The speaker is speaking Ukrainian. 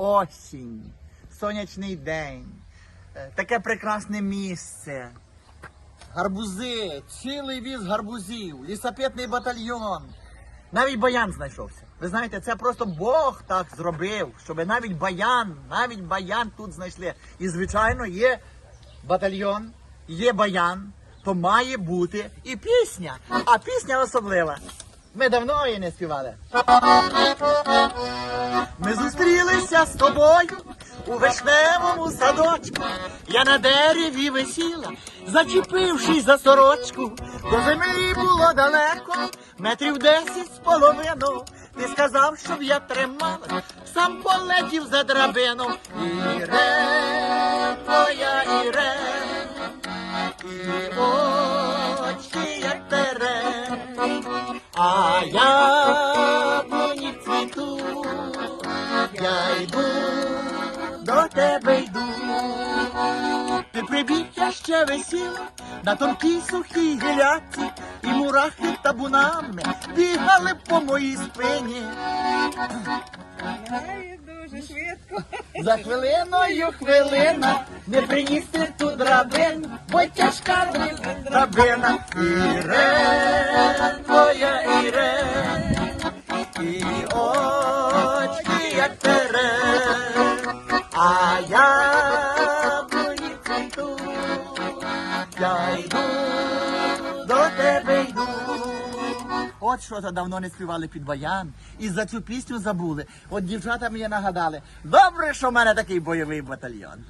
осінь, сонячний день, е, таке прекрасне місце. Гарбузи, цілий віз гарбузів, лісопетний батальйон. Навіть баян знайшовся. Ви знаєте, це просто Бог так зробив, щоб навіть баян, навіть баян тут знайшли. І, звичайно, є батальйон, є баян, то має бути і пісня. А пісня особлива. Ми давно її не співали. Ми зустрілися з тобою у вишневому садочку. Я на дереві висіла, зачепившись за сорочку. До землі було далеко, метрів десять з половину. Ти сказав, щоб я тримала, сам полетів за драбину. Ірен, твоя Ірен, і очі, а я мені цвіту, я йду, до тебе йду. Ти прибіг, я ще висіла на тонкій сухій гіляці, і мурахи табунами бігали по моїй спині. Дуже швидко. За хвилиною хвилина не приніс ти ту драбину, бо тяжка драбина. Ірен, твоя а я мої цвіту, я йду, до тебе йду. От що то давно не співали під баян. І за цю пісню забули. От дівчата мені нагадали. Добре, що в мене такий бойовий батальйон.